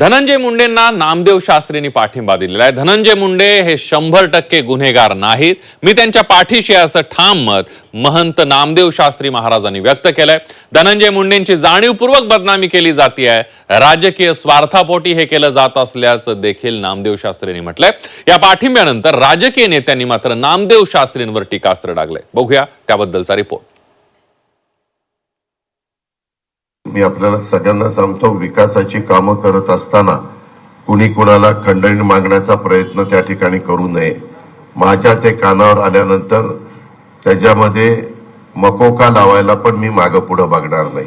धनंजय मुंडेंना नामदेव शास्त्रींनी पाठिंबा दिलेला आहे. धनंजय मुंडे हे शंभर टक्के गुन्हेगार नाहीत. मी त्यांच्या पाठीशी असं ठाम मत महंत नामदेव शास्त्री महाराजांनी व्यक्त केलंय. धनंजय मुंडेंची जाणीवपूर्वक बदनामी केली जाते आहे. राजकीय स्वार्थापोटी हे केलं जात असल्याचं देखील नामदेव शास्त्रींनी म्हटलंय. या पाठिंब्यानंतर राजकीय नेत्यांनी मात्र नामदेव शास्त्रींवर टीकास्त्र डागलंय. बघूया त्याबद्दलचा रिपोर्ट. मी आपल्याला सगळ्यांना सांगतो विकासाची कामं करत असताना कुणी कुणाला खंडणी मागण्याचा प्रयत्न त्या ठिकाणी करू नये. माझ्या ते कानावर आल्यानंतर त्याच्यामध्ये मकोका लावायला पण मी मागं पुढं बघणार नाही.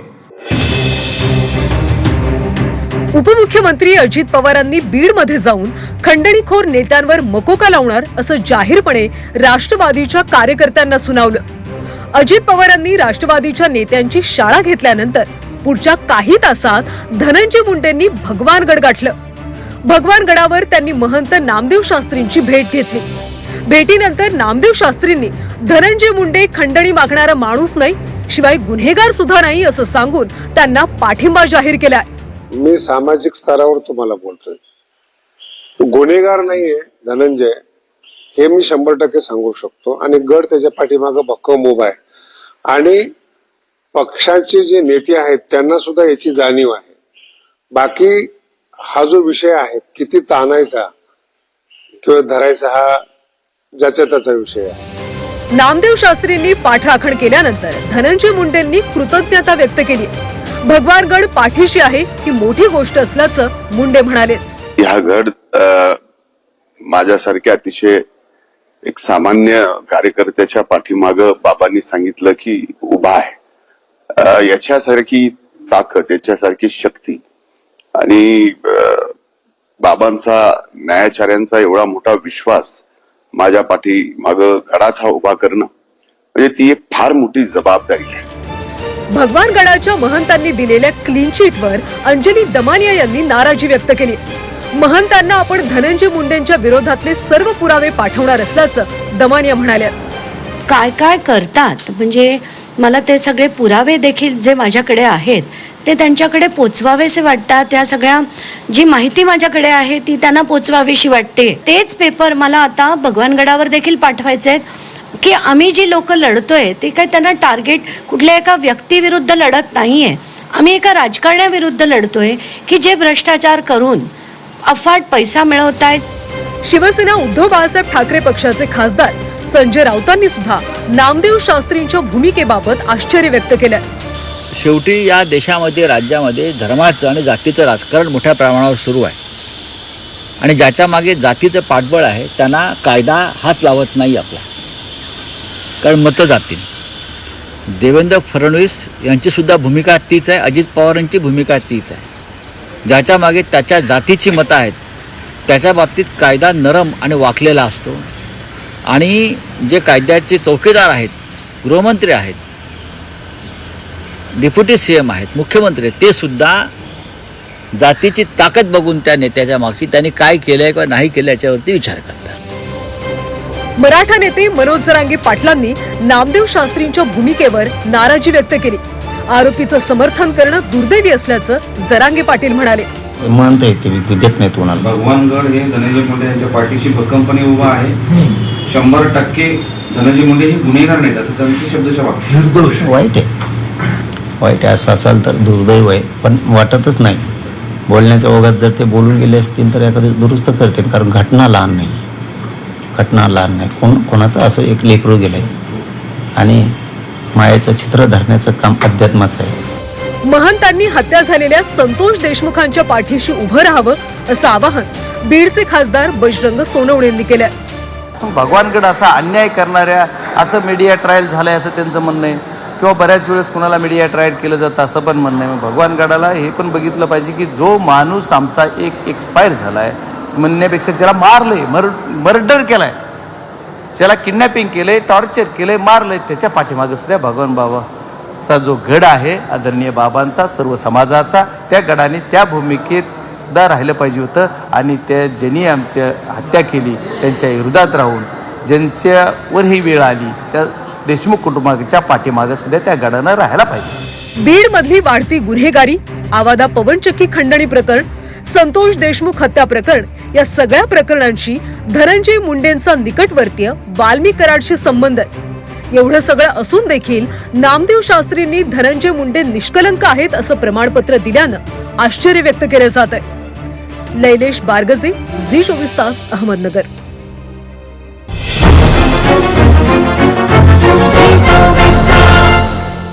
उपमुख्यमंत्री अजित पवारांनी बीडमध्ये जाऊन खंडणीखोर नेत्यांवर मकोका लावणार असं जाहीरपणे राष्ट्रवादीच्या कार्यकर्त्यांना सुनावलं. अजित पवारांनी राष्ट्रवादीच्या नेत्यांची शाळा घेतल्यानंतर पुढच्या काही तासात धनंजय मुंडेंनी भगवानगड गाठलं. भगवानगडावर त्यांनी महंत नामदेव शास्त्रींची भेट घेतली. भेटीनंतर नामदेव शास्त्रींनी धनंजय मुंडे खंडणी मागणारा माणूस नाही शिवाय गुन्हेगार सुद्धा नाही असं सांगून त्यांना पाठिंबा जाहीर केलाय. मी सामाजिक स्तरावर तुम्हाला बोलतोय. गुन्हेगार नाहीये धनंजय हे मी शंभर टक्के सांगू शकतो. आणि गड त्याच्या पाठीमागं भक्कम उभा आहे. आणि पक्षाचे जे नेते आहेत त्यांना सुद्धा याची जाणीव आहे. बाकी हा जो विषय आहे किती ताणायचा किंवा धरायचा हा ज्याचा त्याचा विषय आहे. नामदेव शास्त्रींनी पाठराखण केल्यानंतर धनंजय मुंडेंनी कृतज्ञता व्यक्त केली. भगवानगड पाठीशी आहे ही मोठी गोष्ट असल्याचं मुंडे म्हणाले. ह्या गड अ, माझ्यासारख्या अतिशय एक सामान्य कार्यकर्त्याच्या पाठीमाग बाबांनी सांगितलं की उभा आहे. याच्यासारखी ताकद याच्यासारखी शक्ती. आणि बाबांचा न्यायाचार्यांचा एवढा मोठा विश्वास माझ्या पाठीमाग गडाचा उभा करणं म्हणजे ती एक फार मोठी जबाबदारी आहे. भगवानगडाच्या महंतांनी दिलेल्या क्लीन शीटवर अंजली दमानिया यांनी नाराजी व्यक्त केली. महंतांना आपण धनंजय मुंडेंच्या विरोधातले सर्व पुरावे पाठवणार असल्याचं दमानिया म्हणाल्या. काय काय करतात? म्हणजे मला ते सगळे पुरावे देखील जे माझ्याकडे आहेत ते त्यांच्याकडे पोचवावेसे वाटतात. त्या सगळ्या जी माहिती माझ्याकडे आहे ती त्यांना पोचवावीशी वाटते. तेच पेपर मला आता भगवानगडावर देखील पाठवायचे आहेत की आम्ही जी लोक लढतोय ते काय त्यांना टार्गेट कुठल्या एका व्यक्तीविरुद्ध लढत नाही आहे आम्ही एका राजकारण्याविरुद्ध लढतोय की जे भ्रष्टाचार करून अफाट पैसा मिळवत आहेत शिवसेना उद्धव बाळासाहेब ठाकरे पक्षाचे खासदार संजय राऊतांनी सुद्धा नामदेव शास्त्रींच्या भूमिकेबाबत आश्चर्य व्यक्त केलं शेवटी या देशामध्ये राज्यामध्ये धर्माचं आणि जातीचं राजकारण मोठ्या प्रमाणावर सुरू आहे. आणि ज्याच्या मागे जातीचं पाठबळ आहे त्यांना कायदा हात लावत नाही आपला. कारण मतं जातील देवेंद्र फडणवीस यांचीसुद्धा भूमिका तीच आहे अजित पवारांची भूमिका तीच आहे. ज्याच्या मागे त्याच्या जातीची मतं आहेत त्याच्या बाबतीत कायदा नरम आणि वाकलेला असतो. आणि जे कायद्याचे चौकीदार आहेत गृहमंत्री आहेत डेप्युटी सी एम आहेत मुख्यमंत्री आहेत ते सुद्धा जातीची ताकद बघून त्या नेत्याच्या मागची त्यांनी काय केलंय किंवा नाही केलं याच्यावरती विचार करतात. मराठा नेते मनोज जरांगे पाटलांनी नामदेव शास्त्रींच्या भूमिकेवर नाराजी व्यक्त केली. आरोपीचं समर्थन करणं दुर्दैवी असल्याचं जरांगे पाटील म्हणाले. म्हणत येते देत नाहीत कोणाला. भगवानगड हे धनंजय मुंडे यांच्या पाठीशी भक्कमपणे उभा आहे. शंभर टक्के धनंजय मुंडे हे गुन्हेगार नाहीत असं त्यांचे शब्दशः वाक्य वाईट आहे. वाईट आहे असं असाल तर दुर्दैव आहे पण वाटतच नाही. बोलण्याच्या ओघात जर ते बोलून गेले असतील तर एखादं दुरुस्त करतील कारण घटना लहान नाही. घटना लहान नाही. कोण कोणाचं असं एक लेकरू गेलं आहे आणि मायेचं चित्र धरण्याचं काम अध्यात्माचं आहे. महंतांनी हत्या झालेल्या संतोष देशमुखांच्या पाठीशी उभं राहावं असं आवाहन बीडचे खासदार बजरंग सोनवणेंनी केलं भगवानगड असा अन्याय करणाऱ्या असं मीडिया ट्रायल झालं आहे असं त्यांचं म्हणणं आहे. किंवा बऱ्याच वेळेस कुणाला मीडिया ट्रायल केलं जातं असं पण म्हणणं आहे. मग भगवानगडाला हे पण बघितलं पाहिजे की जो माणूस आमचा एक एक्सपायर झाला आहे म्हणण्यापेक्षा ज्याला मारलंय मर मर्डर केलाय ज्याला किडनॅपिंग केलंय टॉर्चर केलंय मारलंय त्याच्या पाठीमागं सुद्धा भगवान बाबाचा जो गड आहे आदरणीय बाबांचा सर्व समाजाचा त्या गडाने त्या भूमिकेत सुद्धा राहिलं पाहिजे होतं. आणि त्या ज्यांनी आमच्या हत्या केली त्यांच्या विरोधात राहून ज्यांच्यावर ही वेळ आली त्या देशमुख कुटुंबाच्या पाठीमागे सुद्धा त्या गडानं राहायला पाहिजे. बीड मधली वाढती गुन्हेगारी आवादा पवनचक्की खंडणी प्रकरण संतोष देशमुख हत्या प्रकरण या सगळ्या प्रकरणांशी धनंजय मुंडेंचा निकटवर्तीय वाल्मी कराडशी संबंध आहे. एवढं सगळं असून देखील नामदेव शास्त्रींनी धनंजय मुंडे निष्कलंक आहेत असं प्रमाणपत्र दिल्यानं आश्चर्य व्यक्त केले जात. आहे लैलेश बारगजे झी चोवीस तास अहमदनगर.